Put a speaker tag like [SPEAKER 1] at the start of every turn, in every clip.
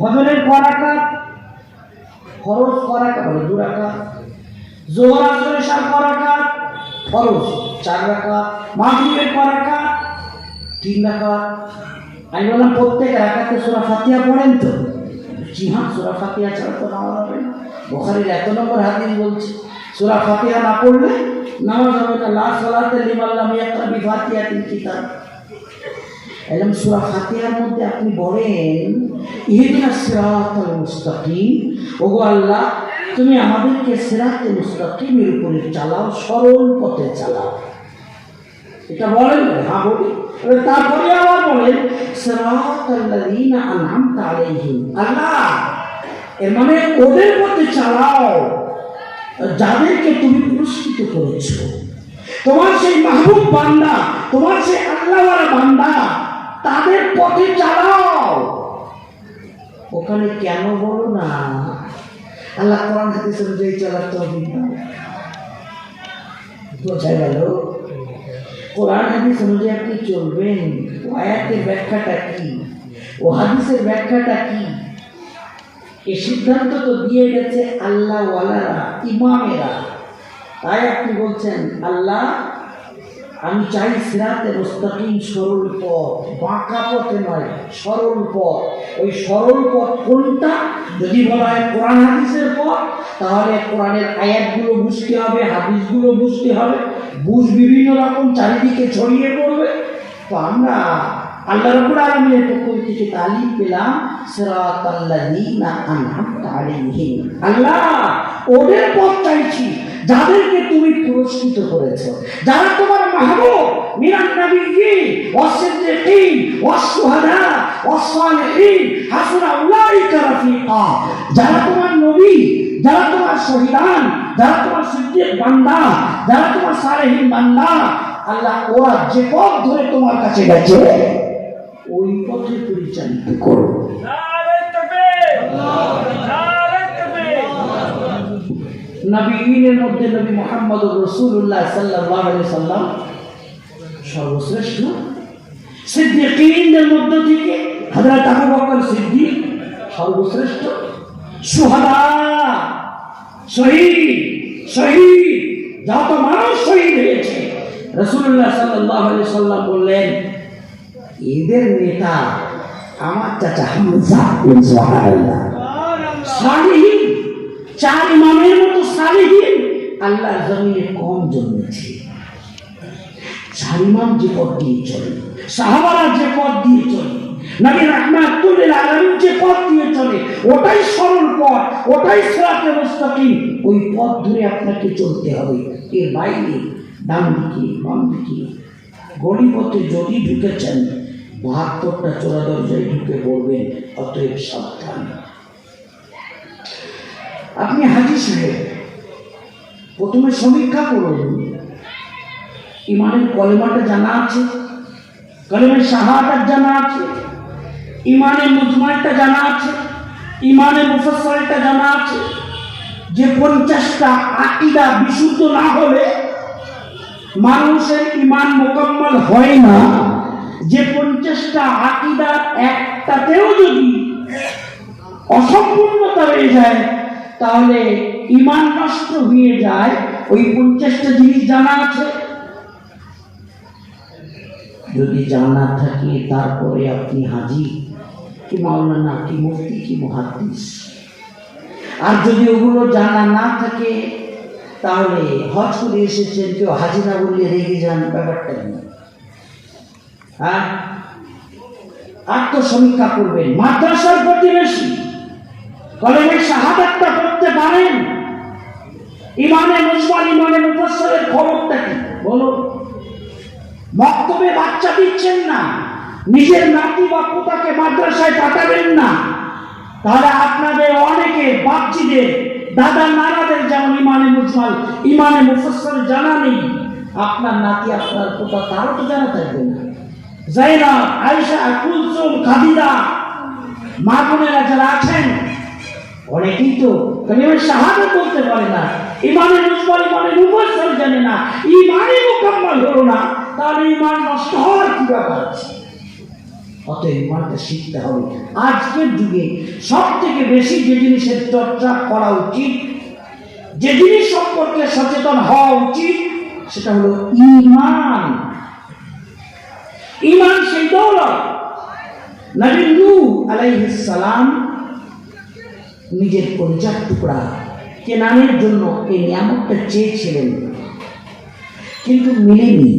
[SPEAKER 1] ফজরের করাকাত ফরজ করাকাত বলে দু রাকাত। জোহর আসরের সার করাকাত ফরজ চার রাকাত। মাগরিবের করাকাত তিন রাকাত। আমি বললাম, প্রত্যেক রাকাতে সুরা ফাতিহা পড়েন তো? জি হ্যাঁ সুরা ফাতিহা ছাড়া তো নামাজ হবে বোখারির এত নম্বর হাদিস বলছে, সুরা ফাতিহা না পড়লে নামাজ হবে না। লা সালাতে লিমাল্লাম ইয়াকরা বিফাতিহাতিল কিতাব। এলাম সুরা ফাতিহার মধ্যে আপনি বলেন, ইহদিনা সিরাতাল মুস্তাকিম। ওগো আল্লাহ, তুমি আমাদেরকে সিরাতে মুস্তাকিমের উপরে চালাও, সরল পথে চালাও। এটা বলেন হ্যাঁ বলি। তারপরে আবার বলেন সিরাতাল্লাযীনা আনআমতা আলাইহিম। আল্লাহ, এর মানে ওদের পথে চালাও, যাদেরকে তুমি পুরস্কৃত করেছ। তোমার সেই মাহবুব বান্দা, তোমার সেই আল্লাহওয়ালা বান্দা তাদের পথে চালাও। ওখানে কেন বলো না? আল্লাহ কোরআন হাদিস অনুযায়ী চলার তো বোঝা গেল? কোরআন হাদিস অনুযায়ী আপনি চলবেন। আয়াতের ব্যাখ্যাটা কি? ও হাদিসের ব্যাখ্যাটা কি? এই সিদ্ধান্ত তো দিয়ে গেছে আল্লাহ ওয়ালারা ইমামেরা। তাই আপনি বলছেন, আল্লাহ আমি চাই সিরাতে মুস্তাকিম সরল পথ, বাঁকা পথে নয়, সরল পথ। ওই সরল পথ কোনটা? যদি বলা হয় কোরআন হাদিসের পথ, তাহলে কোরআনের আয়াতগুলো বুঝতে হবে, হাদিসগুলো বুঝতে হবে। বুঝ বিভিন্ন রকম চারিদিকে ছড়িয়ে পড়বে। তো আমরা আল্লাহ রবুল আলমীর পক্ষ থেকে তালিম পেলাম আল্লাহ, ওদের পথ চাইছি যাদেরকে তুমি পুরস্কৃত করেছ, যারা তোমার মাহবুব মিনান নবিয়্যিন ওয়াস-সিদ্দিকিন হাসুনা উলাইকা রাফিকা। যারা তোমার নবী, যারা তোমার শহীদান, যারা তোমার সিদ্দিক বান্দা, যারা তোমার সালেহীন বান্দা, আল্লাহ ওরা যে পথ ধরে তোমার কাছে গেছে, ওই পথে পরিচালিত করো। নবীনের মধ্যে নবী মোহাম্মদ রসুল্লাহ সাল্লাহ সাল্লাম সর্বশ্রেষ্ঠ সিদ্দিকীনদের মধ্য থেকে হযরত আবু বকর সিদ্দিক সর্বশ্রেষ্ঠ। সুহাদা, শহীদ শহীদ, যত মানুষ শহীদ হয়েছে। রসুল্লাহ সাল্লাহ সাল্লাম বললেন, এদের নেতা আমার চাচা হামজা বিন সুবহানাল্লাহ। সালিহীন, চার ইমামের মতো সালিহীন আল্লাহ জমিনে কম জন্মেছে। ইমাম যে পথ দিয়ে চলে, সাহাবারা যে পথ দিয়ে চলে, নবী রাহমাতুল্লিল আলামিন যে পথ দিয়ে চলে, ওটাই সরল পথ, ওটাই সিরাতে মুস্তাকিম। ওই পথ ধরে আপনাকে চলতে হবে। এর বাইরে ডান দিকে, বাম দিকে গলি পথে যদি ঢুকেছেন বাহাত্তরটা চোরা দরজায় ঢুকে পড়বেন, অতএব সাবধান। আপনি হাজি সাহেব, প্রথমে সমীক্ষা করুন। ইমানের কলেমাটা জানা আছে, কলেমের শাহাদাত জানা আছে, ইমানের মুজমাইটা জানা আছে, ইমানের মুফসলটা জানা আছে। যে পঞ্চাশটা আকিদা বিশুদ্ধ না হলে মানুষের ইমান মোকাম্মল হয় না। যে পঞ্চাশটা আকিদা একটাতেও যদি অসম্পূর্ণতা রয়ে যায়, তাহলে ইমান নষ্ট হয়ে যায়। ওই পঞ্চাশটা জিনিস জানা আছে। যদি জানা থাকে, তারপরে আপনি হাজি কি মাওলানা, কি মুফতি, কি মুহাদ্দিস? আর যদি ওগুলো জানা না থাকে, তাহলে হজ করে এসেছেন, কেউ হাজি না বললে রেগে যান, ব্যাপারটা কি? হ্যাঁ? আত্মসমীক্ষা করবেন, মাদ্রাসার প্রতিবেশী কলেমের শাহাদাতটা করতে পারেন। ইমানে মুসমান ইমানে মুফসলের খবরটা কি? বলো মক্তবে বাচ্চা দিচ্ছেন না। নিজের নাতি বা পোতাকে মাদ্রাসায় পাঠাবেন না। তাহলে আপনাদের অনেকে বাচ্চিদের দাদা নানাদের যেমন ইমানে মুসমাল, ইমানে মুফসল জানা নেই, আপনার নাতি, আপনার পোতা তারও তো জানা থাকবে না। জাইনা আয়েশা, কুলসুম, খাদিজা, মা বোনেরা যারা আছেন, অনেকেই তো কালিমার শাহাদত বলতে পারে না। ইমানে মুসলিম ইমানে মুফাসসল জানে না। ইমানে মুকাম্মাল হলো না। তাহলে ইমান নষ্ট হওয়ার কি ব্যাপার অতএব ইমানটা শিখতে হবে আজকের যুগে সব থেকে বেশি যে জিনিসের চর্চা করা উচিত, যে জিনিস সম্পর্কে সচেতন হওয়া উচিত, সেটা হলো ইমান। ইমান সেই দৌলত। নবী নূ আলাইহিস সালাম নিজের পরিচার টুকরা কেনানের জন্য এই নিয়ামতটা চেয়েছিলেন, কিন্তু মেলেনি।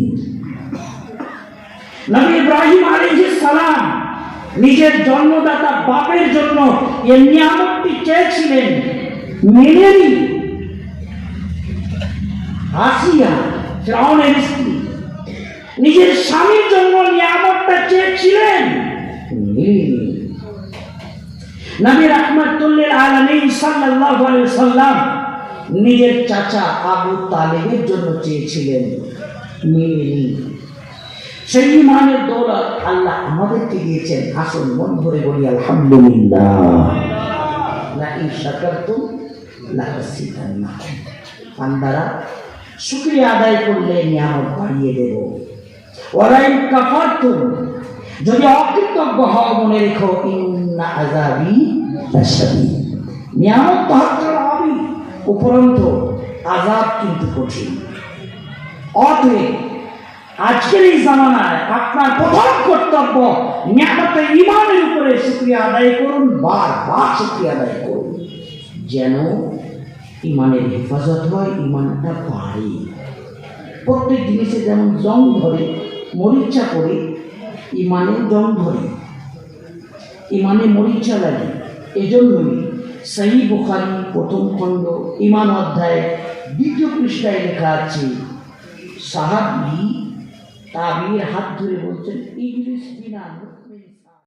[SPEAKER 1] নবী ইব্রাহিম আলাইহিস সালাম নিজের জন্মদাতা বাপের জন্য এই নিয়ামতটি চেয়েছিলেন মেলেনি আসিয়া ফেরাউনের স্ত্রী। নিজের স্বামীর জন্য নিয়ামতটা চেয়েছিলেন নবী রহমতুল্লিল আলামিন সাল্লাল্লাহু আলাইহি সাল্লাম নিজের চাচা আবু তালেবের জন্য চেয়েছিলেন। মেলেনি সেই ইমানের দৌলত আল্লাহ আমাদেরকে দিয়েছেন। আসল মন ভরে বলি, আলহামদুলিল্লাহ। লা আযীদান্নাকুম আদায় করলে নিয়ামত বাড়িয়ে দেব। ওয়ালাইন কাফারতুম, যদি অকৃতজ্ঞ হও মনে রেখো, ইন্না লাশাদীদ। নিয়ামত তো হাত উপরন্তু আযাব কিন্তু কঠিন। অতএব আজকের এই জামানায় আপনার প্রথম কর্তব্য নিয়ামতের ইমানের উপরে শুক্রিয়া আদায় করুন, বারবার শুক্রিয়া আদায় করুন। যেন ইমানের হেফাজত হয় ইমানটা বাড়ে। প্রত্যেক জিনিসে যেমন জং ধরে, মরিচা করে ইমানে জং ধরে। ইমানে মরিচা লাগে, এজন্যই সেই বুখারি প্রথম খণ্ড ইমান অধ্যায় দ্বিতীয় পৃষ্ঠায় লেখা আছে, সাহাবি তাবির হাত ধরে বলছেন ইংলিশ বিনা